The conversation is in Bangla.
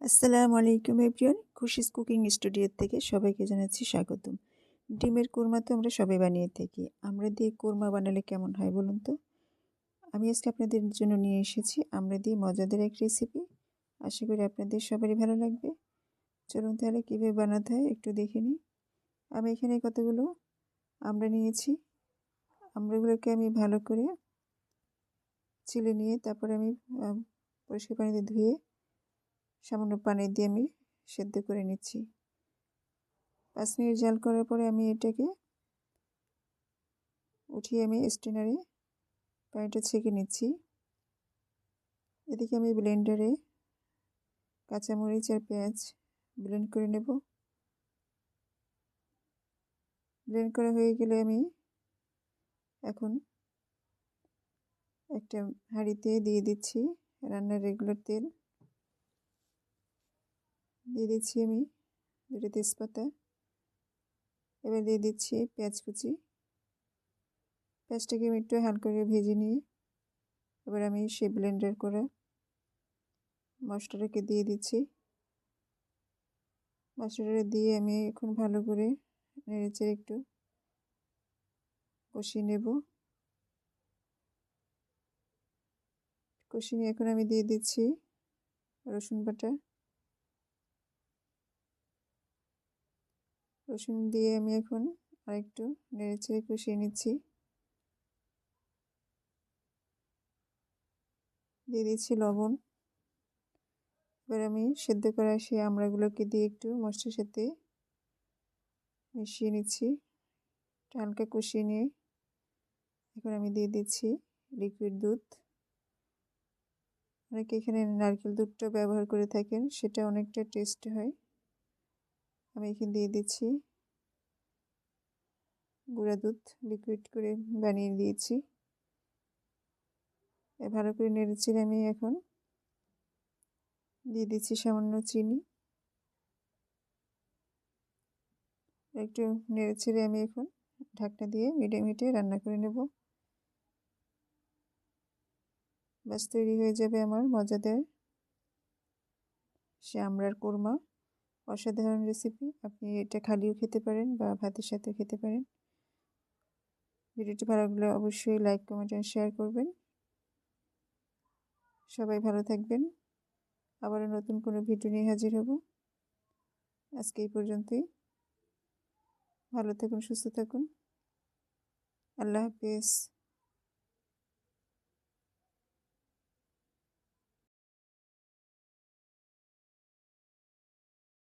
আসসালামু আলাইকুম এভরিওয়ান। খুশিস কুকিং স্টুডিওর থেকে সবাইকে জানাচ্ছি স্বাগতম। ডিমের কোরমা তো আমরা সবাই বানিয়ে থাকি। আমরা দিয়ে কোরমা বানালে কেমন হয় বলুন তো? আমি আজকে আপনাদের জন্য নিয়ে এসেছি আমরা দিয়ে মজাদার এক রেসিপি আশা করি আপনাদের সবারই ভালো লাগবে। চলুন তাহলে কীভাবে বানাতে হয় একটু দেখে নিই। আমি এখানে কতগুলো আমরা নিয়েছি। আমরাগুলোকে আমি ভালো করে ছিলে নিয়ে তারপরে আমি পরিষ্কার পানিতে ধুয়ে সামান্য পানি দিয়ে আমি সেদ্ধ করে নিচ্ছি। পাঁচ মিনিট জাল করার পরে আমি এটাকে উঠিয়ে আমি স্টেনারে পানিটা ছেঁকে নিচ্ছি। এদিকে আমি ব্লেন্ডারে কাঁচামরিচ আর পেঁয়াজ ব্লেন্ড করে নেব। ব্লেন্ড করা হয়ে গেলে আমি এখন একটা হাঁড়িতে দিয়ে দিচ্ছি রান্নার রেগুলার তেল। দিয়ে দিচ্ছি আমি দুটো তেজপাতা। এবার দিয়ে দিচ্ছি পেঁয়াজ কুচি। পেঁয়াজটাকে আমি একটু হালকা করে ভেজে নিয়ে এবার আমি সে ব্লেন্ডার করা মশলাটাকে দিয়ে দিচ্ছি। মশলাটা দিয়ে আমি এখন ভালো করে নেড়েচেড়ে একটু কষিয়ে নেব। কষিয়ে এখন আমি দিয়ে দিচ্ছি রসুন বাটা। রসুন দিয়ে আমি এখন আরেকটু নেড়ে নেড়েচেড়ে কষিয়ে নিচ্ছি। দিয়ে দিচ্ছি লবণ। এবার আমি সেদ্ধ করা সেই আমড়াগুলোকে দিয়ে একটু মশলার সাথে মিশিয়ে নিচ্ছি। হালকা কষিয়ে নিয়ে এখন আমি দিয়ে দিচ্ছি লিকুইড দুধ। অনেকে এখানে নারকেল দুধটা ব্যবহার করে থাকেন, সেটা অনেকটা টেস্ট হয়। আমি এখানে দিয়ে দিচ্ছি। গুঁড়া দুধ লিকুইড করে বানিয়ে দিয়েছি। ভালো করে নেড়েছি আমি এখন দিয়ে দিচ্ছি সামান্য চিনি। একটু নেড়ে ছেড়ে আমি এখন ঢাকনা দিয়ে মিডিয়াম হিটে রান্না করে নেব। ব্যাস, তৈরি হয়ে যাবে আমার মজাদার সে আমরার কোরমা। অসাধারণ রেসিপি আপনি এটা খালিও খেতে পারেন বা ভাতের সাথেও খেতে পারেন। ভিডিওটি ভালো লাগলে অবশ্যই লাইক কমেন্ট অ্যান্ড শেয়ার করবেন। সবাই ভালো থাকবেন। আবারও নতুন কোনো ভিডিও নিয়ে হাজির হব। আজকে এই পর্যন্তই। ভালো থাকুন, সুস্থ থাকুন। আল্লাহ হাফিজ।